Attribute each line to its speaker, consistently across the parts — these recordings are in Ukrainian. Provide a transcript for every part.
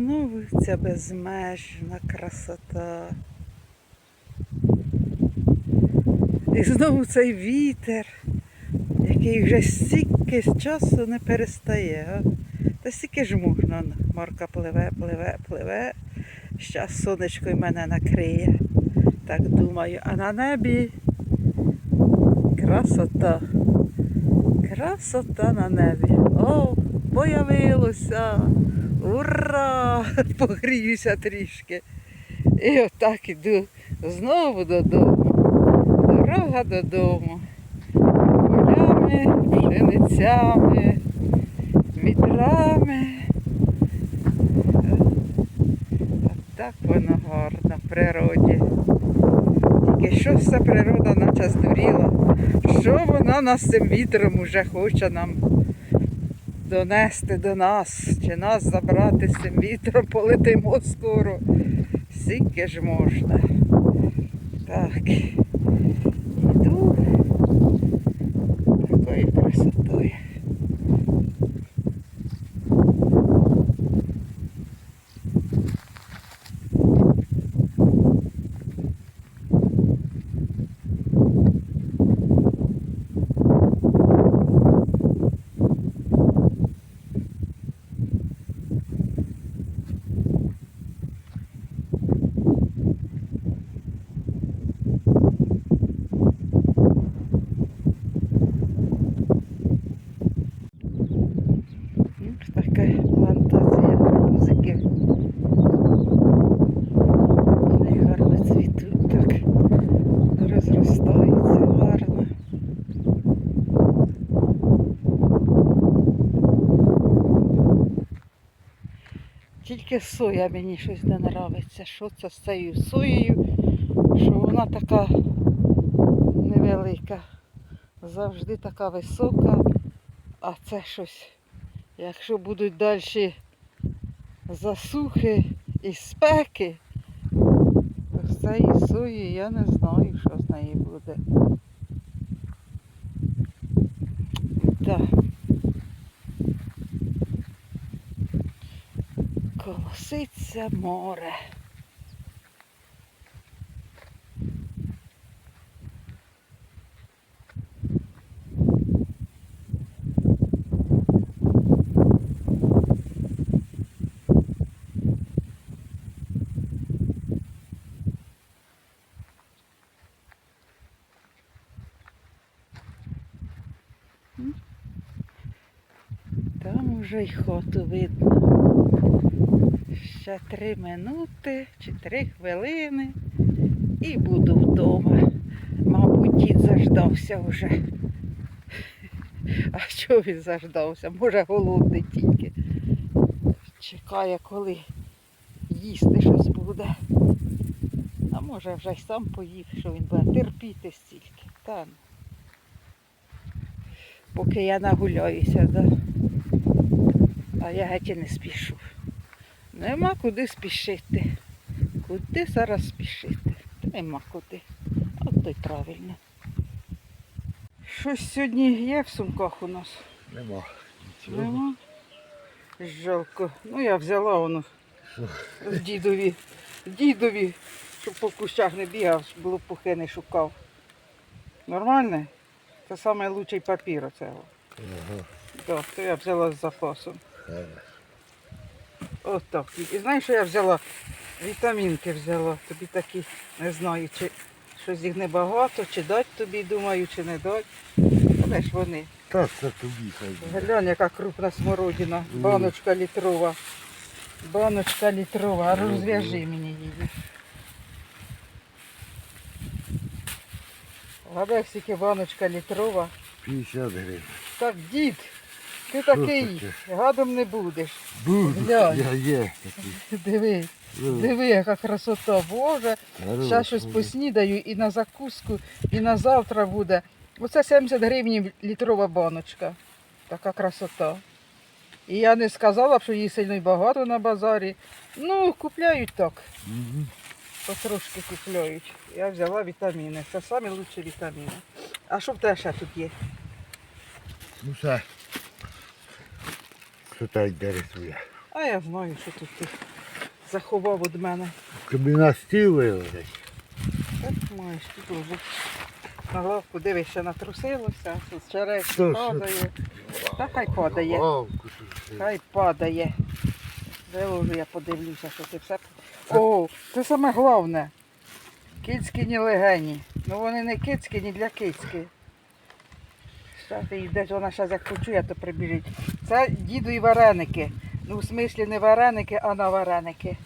Speaker 1: знову ця безмежна красота. І знову цей вітер, який вже стільки часу не перестає. А? Та стільки ж можна. Марка пливе, пливе, пливе. Щас сонечко й мене накриє. Так думаю. А на небі красота. Красота на небі. О, появилося. Ура! Погріюся трішки. І отак іду знову додому. Дорога додому. Полями, пшеницями, вітрами. Так воно гарно в природі. Тільки що ця природа наче здуріла. Що вона нас цим вітром уже хоче нам донести до нас, чи нас забрати цим вітром, полетимо скоро. Скільки ж можна. Так. Іду такою красотою. Ось така плантація гарбузиків. Вони гарно цвітуть так. Розростаються гарно. Тільки соя мені щось не нравиться. Що це з цією соєю, що вона така невелика. Завжди така висока, а це щось Якщо будуть далі засухи і спеки, то з цієї сої я не знаю, що з неї буде. Так. Колоситься море. Там уже й хату видно. Ще три минути чи три хвилини і буду вдома. Мабуть, дід заждався вже. А що він заждався? Може, голодний тільки. Чекає, коли їсти щось буде. А може вже й сам поїв, що він буде терпіти стільки. Та ну. Поки я нагуляюся, да? а я геть і не спішу. Нема куди спішити. Куди зараз спішити? Нема куди. От то й правильно. Щось сьогодні є в сумках у нас.
Speaker 2: Нема. Нічого.
Speaker 1: Нема. Жалко. Ну я взяла воно з дідові. Дідові, щоб по кущах не бігав, щоб лопухи не шукав. Нормально? Це найкращий папір оцього.
Speaker 2: Ага.
Speaker 1: Так, то я взяла з запасом.
Speaker 2: Е,
Speaker 1: От так. І знаєш, що я взяла? Вітамінки взяла. Тобі такі, не знаю, чи щось їх небагато, чи дать тобі, думаю, чи не дать. Але ж вони.
Speaker 2: Та це тобі хай буде.
Speaker 1: Глянь, яка крупна смородина. Баночка літрова. Баночка літрова. Розв'яжи мені її. Гадай, скільки баночка літрова.
Speaker 2: 50 гривень.
Speaker 1: Так, дід, ти такий, гадом не будеш.
Speaker 2: Буду.
Speaker 1: Глянь.
Speaker 2: Я є такий.
Speaker 1: Диви, диви, яка красота, Боже. Зараз щось поснідаю і на закуску, і на завтра буде. Оце 70 гривень літрова баночка. Така красота. І я не сказала б, що її сильно й багато на базарі. Ну, купляють так.
Speaker 2: Мгм.
Speaker 1: Потрошки купляють. Я взяла вітаміни. Це лучші вітаміни. А що в тебе ще тут є?
Speaker 2: Ну все. Що та й.
Speaker 1: А я знаю, що тут ти заховав від мене.
Speaker 2: Тобі на стіл вилазить.
Speaker 1: Так маєш тут уже. На лавку дивись, ще натрусилося, тут череш
Speaker 2: Що, що?
Speaker 1: падає. Та хай падає.
Speaker 2: Лавку тут.
Speaker 1: Хай падає. Виложу, я подивлюся, що ти все. О, це саме головне. Кицькі ні легені. Ну вони не кицькі, ні для кицьки. Що ти йдеш, вона зараз як почує, то прибіжить. Це діду і вареники. Ну, в смислі не вареники, а на вареники.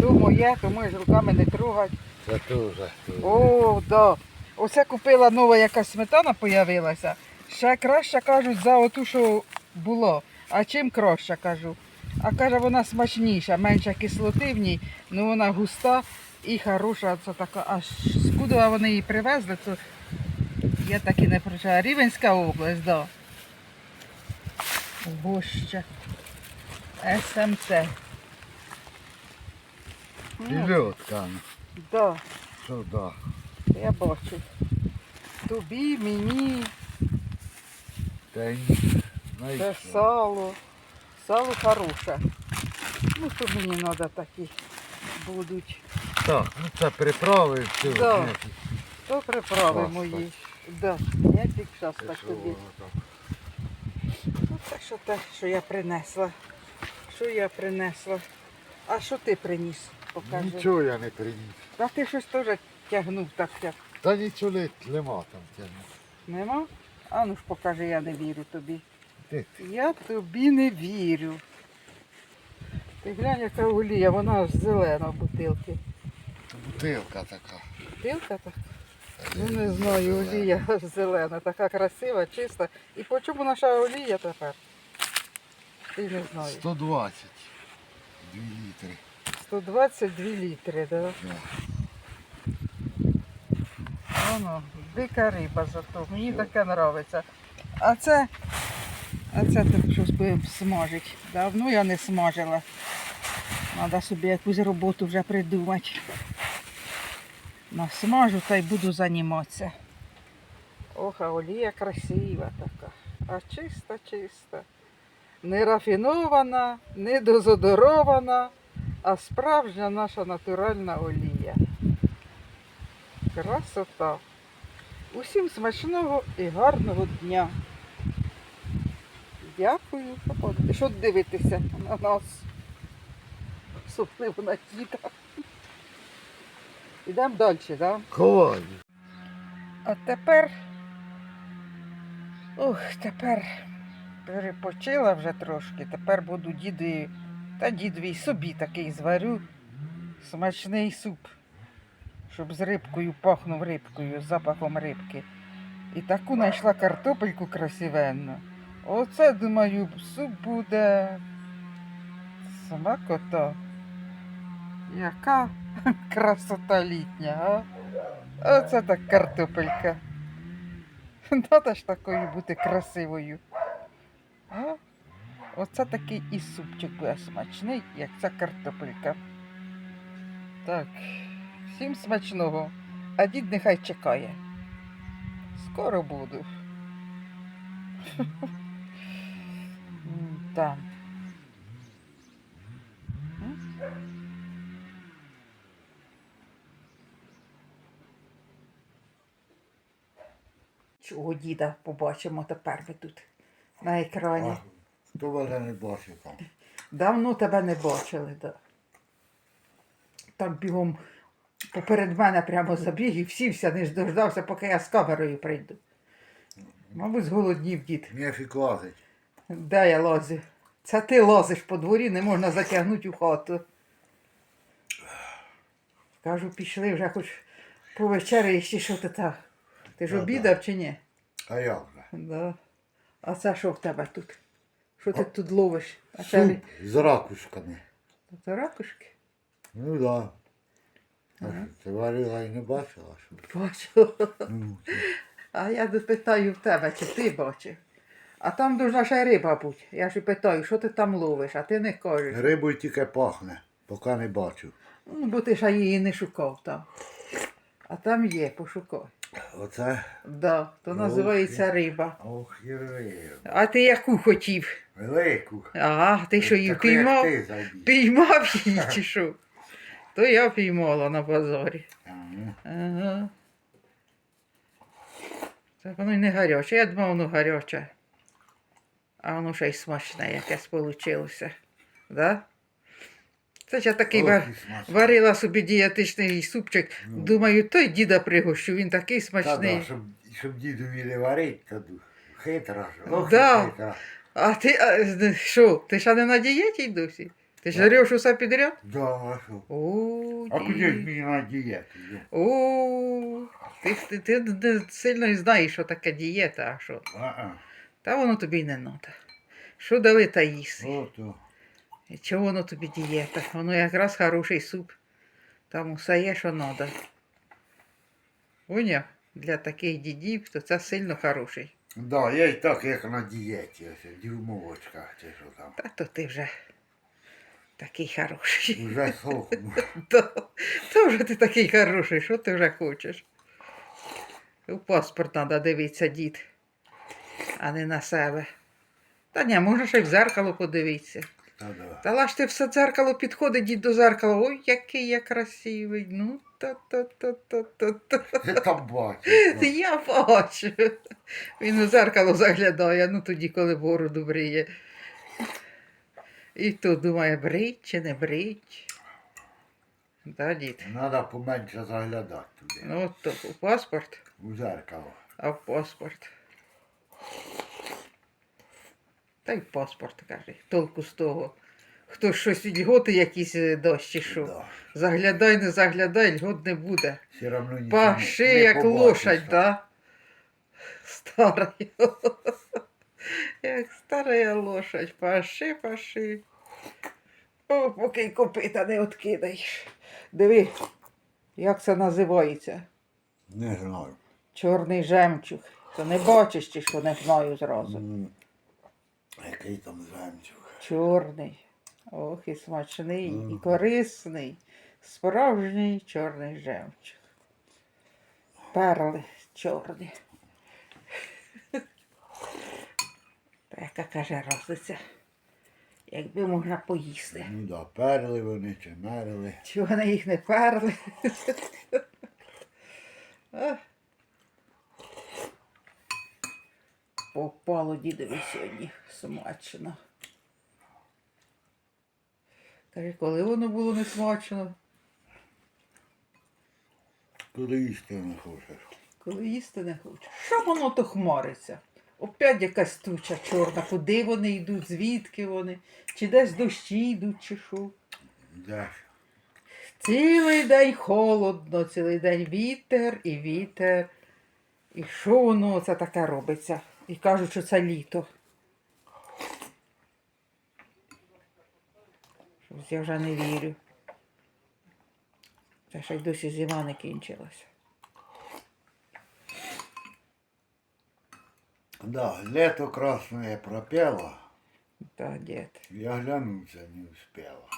Speaker 1: То моє, то можеш руками не трогати.
Speaker 2: Це теж.
Speaker 1: О, да. Оце купила нова якась сметана появилася. Ще краще кажуть за оту, що було. А чим краще кажу? А каже, вона смачніша, менше кислоти в ній, ну вона густа і хороша. Це така, аж скуди вони її привезли, то я так і не прочитала. Рівенська область, да. Гоща. СМТ.
Speaker 2: Льотка.
Speaker 1: да.
Speaker 2: Що да.
Speaker 1: Я бачу. Тобі, мені,
Speaker 2: Та й
Speaker 1: це сало. Сало хороше. Ну, то мені треба такі будуть.
Speaker 2: Так, ну це приправи, все.
Speaker 1: Да. То приправи
Speaker 2: Клас,
Speaker 1: мої. Да. Я зараз так тобі. Ну, це що те, що я принесла. Що я принесла? А що ти приніс? Покажи.
Speaker 2: Нічого я не приніс.
Speaker 1: Та ти щось теж тягнув так як.
Speaker 2: Та нічого не нема там тягне.
Speaker 1: Нема? А ну ж покажи, я не вірю тобі.
Speaker 2: Ти-
Speaker 1: Я тобі не вірю. Ти глянь, яка олія, вона аж зелена в бутилці.
Speaker 2: Бутилка така.
Speaker 1: Бутилка так? Ну не знаю, олія зелена, така красива, чиста. І по чому наша олія тепер? Ти не знаю.
Speaker 2: 120. 2 літри.
Speaker 1: 122 літри, да?
Speaker 2: Да.
Speaker 1: Воно, дика риба зато. Мені таке подобається. А це, а це тут щось будемо смажити. Давно я не смажила. Треба собі якусь роботу вже придумати. Насмажу та й буду займатися. Ох, а олія красива така. А чиста, чиста. Не рафінована, не дозодорована, а справжня наша натуральна олія. Красота. Усім смачного і гарного дня. Дякую. Що дивитися на нас? Особливо на діда. Йдемо далі, так? Да?
Speaker 2: Ховай.
Speaker 1: А тепер. Ух, тепер перепочила вже трошки. Тепер буду діди та дідові й собі такий зварю. Смачний суп. Щоб з рибкою пахнув рибкою, з запахом рибки. І таку знайшла картопельку красивенну. Оце, думаю, суп буде смакота. Яка красота літня, а? Оце так картопелька. Надо ж такою бути красивою. А? Оце такий і супчик буде смачний, як ця картопелька. Так, всім смачного. А дід нехай чекає. Скоро буду. М, Чого діда побачимо тепер ви тут на екрані.
Speaker 2: А, Хто мене не бачив там?
Speaker 1: Давно тебе не бачили, да. Там бігом поперед мене прямо забіг і всівся, не дождався, поки я з камерою прийду. Мабуть, зголоднів дід.
Speaker 2: Нефік лазить.
Speaker 1: Де я лазю? Це ти лазиш по дворі, не можна затягнути у хату. Кажу, пішли вже хоч по вечері ще що ти так. Ти ж обідав чи ні?
Speaker 2: А як же?
Speaker 1: Да. А це що в тебе тут? Що ти тут ловиш? А це
Speaker 2: Суп з ракушками.
Speaker 1: це ракушки?
Speaker 2: Ну да. А що, Ти варила і не бачила, що?
Speaker 1: Бачила.
Speaker 2: Ну, це-
Speaker 1: А я питаю в тебе, чи ти бачив? А там дуже ще риба бути. Я ж і питаю, що ти там ловиш, а ти не кажеш.
Speaker 2: Рибою тільки пахне, поки не бачу.
Speaker 1: Ну, бо ти ще її не шукав там. А там є, пошукай.
Speaker 2: Оце.
Speaker 1: Да, то
Speaker 2: Ох,
Speaker 1: називається риба.
Speaker 2: Ох, і риба.
Speaker 1: А ти яку хотів?
Speaker 2: Велику.
Speaker 1: А, ти що її
Speaker 2: Таку, як
Speaker 1: піймав?
Speaker 2: ти забіг.
Speaker 1: Піймав її чи що? То я піймала на базарі.
Speaker 2: Ага.
Speaker 1: Ага. Так воно й не гаряче. Я думав, воно гаряче. А воно ще й смачне якесь получилося. Да? Це ж я такий вар... варила собі дієтичний супчик.
Speaker 2: Ну.
Speaker 1: Думаю, той діда пригощу, він такий
Speaker 2: Та
Speaker 1: смачний.
Speaker 2: да, щоб, щоб діду вміли варити, то хитра. Ох,
Speaker 1: Да.
Speaker 2: хитра.
Speaker 1: А ти а, що, ти ще не на дієті й досі? Ти ж
Speaker 2: Да.
Speaker 1: жреш усе підряд?
Speaker 2: Да, а що?
Speaker 1: О,
Speaker 2: А куди ж мені на дієту?
Speaker 1: О, ти, ти, ти не сильно і знаєш, що таке дієта, а що.
Speaker 2: А-а.
Speaker 1: Та воно тобі й не треба. Що дали та їси?
Speaker 2: Ото.
Speaker 1: І Чого воно тобі дієта? Воно якраз хороший суп. Там усе є, що треба. Поняв? Для таких дідів, то це сильно хороший.
Speaker 2: Да, я й так, як на дієті, ось, дюймовочка, чи що там.
Speaker 1: Та то ти вже такий хороший.
Speaker 2: Уже сохну.
Speaker 1: То, то вже ти такий хороший, що ти вже хочеш? У паспорт треба дивитися, дід, а не на себе. Та ні, ще й в зеркало подивитися.
Speaker 2: Та да.
Speaker 1: Та лаш ти все дзеркало підходить дід до зеркала. Ой, який я красивий. Ну та-та-та-та-та.
Speaker 2: Ти там бачиш.
Speaker 1: Я бачу. Він у зеркало заглядає, ну тоді, коли бороду бриє. І то думає, брить чи не брить. Да, дід.
Speaker 2: Треба поменше заглядати туди.
Speaker 1: Ну от то у паспорт,
Speaker 2: У зеркало.
Speaker 1: а в паспорт. Та й паспорт каже. Толку з того. Хто щось льготи якісь е, дасть чи що.
Speaker 2: Да.
Speaker 1: Заглядай, не заглядай, льгот не буде.
Speaker 2: Все равно нічого
Speaker 1: Паши,
Speaker 2: не- не
Speaker 1: як
Speaker 2: побачиш
Speaker 1: лошадь, да? Стара. Як стара лошадь. Паши, паши. О, поки й копита не откидаєш. Диви, як це називається?
Speaker 2: Не знаю.
Speaker 1: Чорний жемчуг. То не бачиш, чи що не знаю зразу.
Speaker 2: М, Який там жемчуг.
Speaker 1: Чорний. Ох, і смачний, і корисний. Справжній чорний жемчуг. Перли чорні. Та яка каже розниця. Якби можна поїсти.
Speaker 2: Ну да, перли вони чи мерли.
Speaker 1: Чи вони їх не перли? Попало дідові сьогодні смачно. Каже, коли воно було не смачно,
Speaker 2: Коли їсти не хочеш.
Speaker 1: коли їсти не хочеш. Що воно то хмариться? Опять якась туча чорна, куди вони йдуть, звідки вони, чи десь дощі йдуть, чи що.
Speaker 2: Де?
Speaker 1: Цілий день холодно, цілий день вітер і вітер. І що воно це таке робиться? І кажуть, що це літо. Щось я вже не вірю. Та ще й досі зима не кінчилася.
Speaker 2: Да, лето красное пропело.
Speaker 1: Та дід.
Speaker 2: Я глянуться не успела.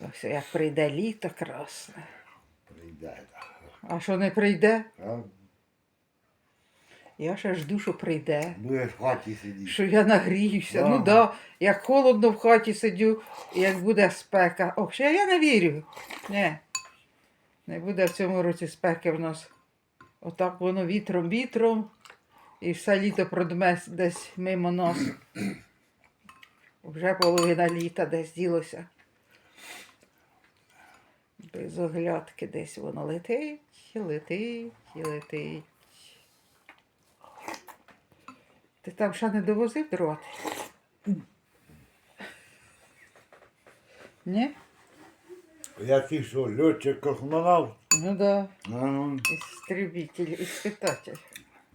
Speaker 1: Ось як прийде літо красне.
Speaker 2: Прийде. так.
Speaker 1: А що не прийде?
Speaker 2: А
Speaker 1: Я ще жду, що прийде.
Speaker 2: Будеш в хаті сидіти.
Speaker 1: Що я нагріюся.
Speaker 2: Да.
Speaker 1: Ну да, як холодно в хаті сидю, і як буде спека. Ох, ще я не вірю. Не. Не буде в цьому році спеки в нас. Отак воно вітром, вітром. І все літо продме десь мимо нас. Вже половина літа десь ділося. Без оглядки десь воно летить, летить, летить. Ти там ще не довозив дрот? Ні?
Speaker 2: Я ти що, льотчик космонавт?
Speaker 1: Ну да.
Speaker 2: А, ну,
Speaker 1: Істребитель, іспитатель.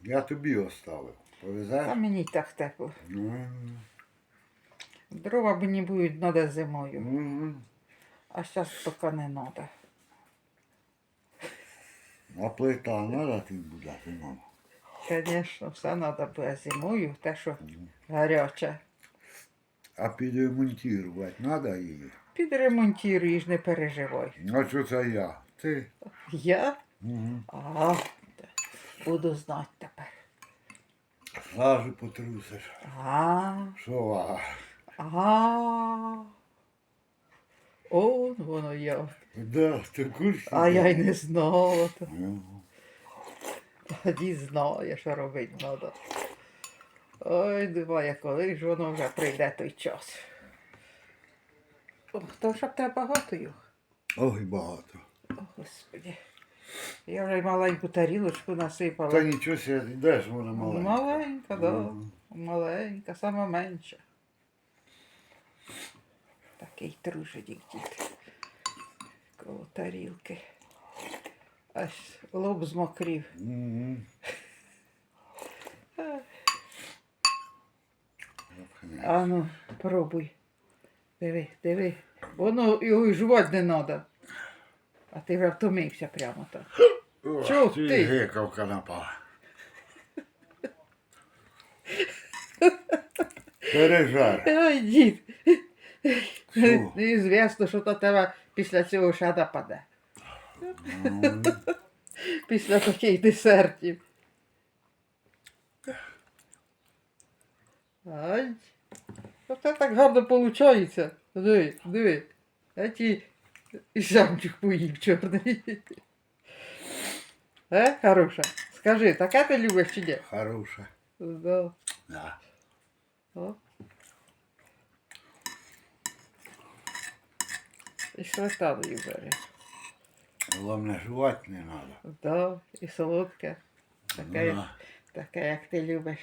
Speaker 2: я тобі оставив.
Speaker 1: А
Speaker 2: Повезеш?
Speaker 1: мені й так тепло.
Speaker 2: Ну,
Speaker 1: Дрова мені будуть треба зимою,
Speaker 2: ну,
Speaker 1: а зараз поки не треба.
Speaker 2: А плита надо ти буде, мама.
Speaker 1: Звісно, все треба буде зимою, те, що гаряче.
Speaker 2: А підремонтувати треба її?
Speaker 1: Підремонтуєш, не переживай.
Speaker 2: А що це я? Ти?
Speaker 1: Я?
Speaker 2: Угу.
Speaker 1: А, буду знати тепер.
Speaker 2: Лажу потрусиш.
Speaker 1: А,
Speaker 2: Що? а?
Speaker 1: а. Он воно як.
Speaker 2: Да, ти курсі?
Speaker 1: А я й не знала. то. Тоді знає, що робити треба. Ой, думаю, коли ж воно вже прийде той час. Ох, то ж тебе багато їх.
Speaker 2: Ой, багато.
Speaker 1: О, Господи. Я вже й маленьку тарілочку насипала.
Speaker 2: Та нічого себе, де ж вона маленька?
Speaker 1: Маленька, да.
Speaker 2: Ну.
Speaker 1: Маленька, сама менша. Такий тружедік дід. Коло тарілки. Аж лоб змокрів. Е. А ну, пробуй. Диви, диви. Воно його і жувати не треба. А ти вже втомився прямо так.
Speaker 2: Ох,
Speaker 1: Чого
Speaker 2: ти
Speaker 1: ти?
Speaker 2: гикавка напала. Пережар.
Speaker 1: Ой, дід. Неізвісно, що до тебе після цього ще нападе.
Speaker 2: Ну,
Speaker 1: Після таких десертів. Ай. Оце так гарно виходить. Диви, диви. А ті і жамчик поїв чорний. Е, хороша? Скажи, таке ти любиш чи ні?
Speaker 2: Хороша.
Speaker 1: Да.
Speaker 2: Да.
Speaker 1: О. І сметаною бери.
Speaker 2: Головне, жувати не треба.
Speaker 1: Да, і солодке. Таке, як,
Speaker 2: Ну,
Speaker 1: таке, як ти любиш.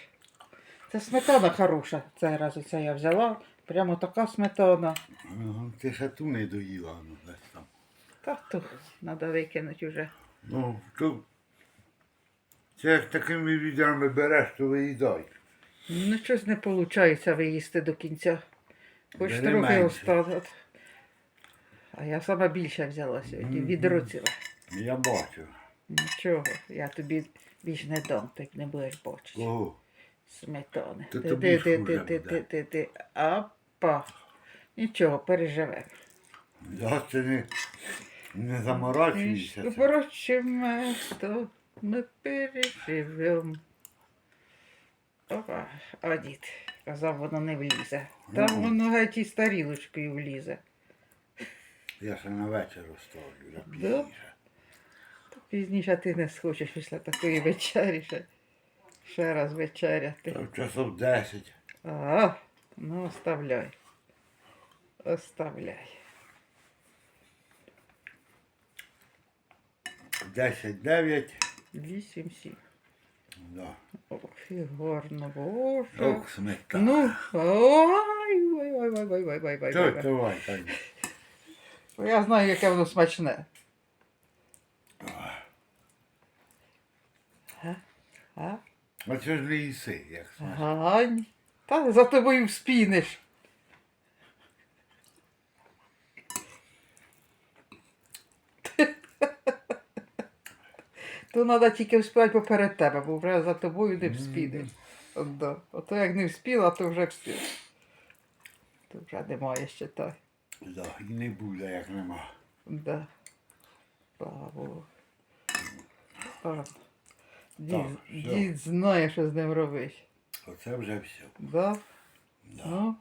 Speaker 1: Це сметана хороша. Цей раз оце я взяла. Прямо така сметана.
Speaker 2: Ага, Ти ще ту не доїла, ну десь там.
Speaker 1: Та то треба викинути вже.
Speaker 2: Ну, то це як такими відрами береш, то виїдай.
Speaker 1: Ну, щось не виходить виїсти до кінця. Хоч
Speaker 2: Бери
Speaker 1: трохи
Speaker 2: менше.
Speaker 1: осталось. А я сама більше взяла сьогодні,
Speaker 2: Мгм.
Speaker 1: відро ціле.
Speaker 2: Я бачу.
Speaker 1: Нічого, я тобі більш не дам, так не будеш бачити.
Speaker 2: Кого?
Speaker 1: Сметани.
Speaker 2: То
Speaker 1: Ти, ти, ти, ти, ти, ти, ти, ти. Апа. Нічого, переживе.
Speaker 2: Да, це не, не заморачуйся. це.
Speaker 1: Впрочем, то ми переживемо. Опа, а дід, казав, воно не влізе. Там
Speaker 2: Ну.
Speaker 1: воно геть із тарілочкою влізе.
Speaker 2: Я ще на вечір оставлю,
Speaker 1: Да?
Speaker 2: пізніше.
Speaker 1: Пізніше ти не схочеш після такої вечері ще, ще раз вечеряти.
Speaker 2: Та в часов 10.
Speaker 1: А, ну оставляй. Оставляй.
Speaker 2: 10-9.
Speaker 1: Вісім сім.
Speaker 2: Да.
Speaker 1: Ох, і гарно, боже.
Speaker 2: Ох, сметана.
Speaker 1: Ну, ой, ой, ой, ой, ой, ой, ой, ой,
Speaker 2: Давай,
Speaker 1: ой.
Speaker 2: давай, Таня.
Speaker 1: Я знаю, яке воно смачне. А? А?
Speaker 2: А це ж не їси, як смачно.
Speaker 1: Гань. Та за тобою вспінеш. То треба тільки вспівати поперед тебе, бо вже за тобою не да. Ото як не вспіла, то вже вспів. То вже немає ще так.
Speaker 2: Да, і не буде, як нема.
Speaker 1: Да. Богу. Дід,
Speaker 2: Так,
Speaker 1: дід знає, що з ним робити.
Speaker 2: Оце вже все.
Speaker 1: Да?
Speaker 2: Да.
Speaker 1: Ну.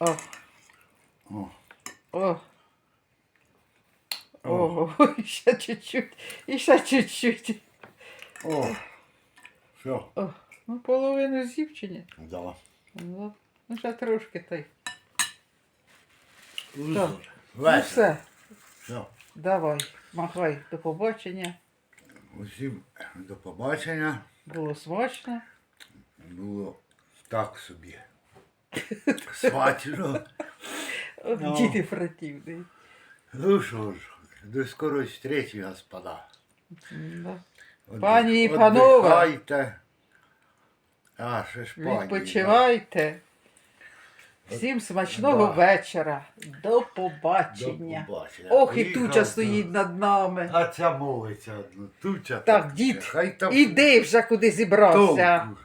Speaker 1: О,
Speaker 2: О,
Speaker 1: о.
Speaker 2: О.
Speaker 1: О, і ще чуть-чуть, і ще чуть-чуть.
Speaker 2: о, все.
Speaker 1: О, ну половину чи?
Speaker 2: Да.
Speaker 1: Ну, ну ще трошки та й.
Speaker 2: Ну,
Speaker 1: Так. Ну
Speaker 2: Вечір.
Speaker 1: все,
Speaker 2: Все.
Speaker 1: давай, махай, до побачення.
Speaker 2: Усім до побачення.
Speaker 1: Було смачно.
Speaker 2: Було так собі. Смачно.
Speaker 1: О,
Speaker 2: Ну.
Speaker 1: Діти противний.
Speaker 2: Ну що ж, до скорої зустрічі, господа.
Speaker 1: Да. Пані і панове.
Speaker 2: отдихайте. А, ще ж пані.
Speaker 1: Відпочивайте. Всім смачного
Speaker 2: Да.
Speaker 1: вечора. До
Speaker 2: До
Speaker 1: побачення.
Speaker 2: побачення.
Speaker 1: Ох, і
Speaker 2: Поїхав,
Speaker 1: туча стоїть над нами.
Speaker 2: А ця молиться. Туча.
Speaker 1: Так, дід,
Speaker 2: Хай там
Speaker 1: Іди вже куди зібрався.
Speaker 2: толку.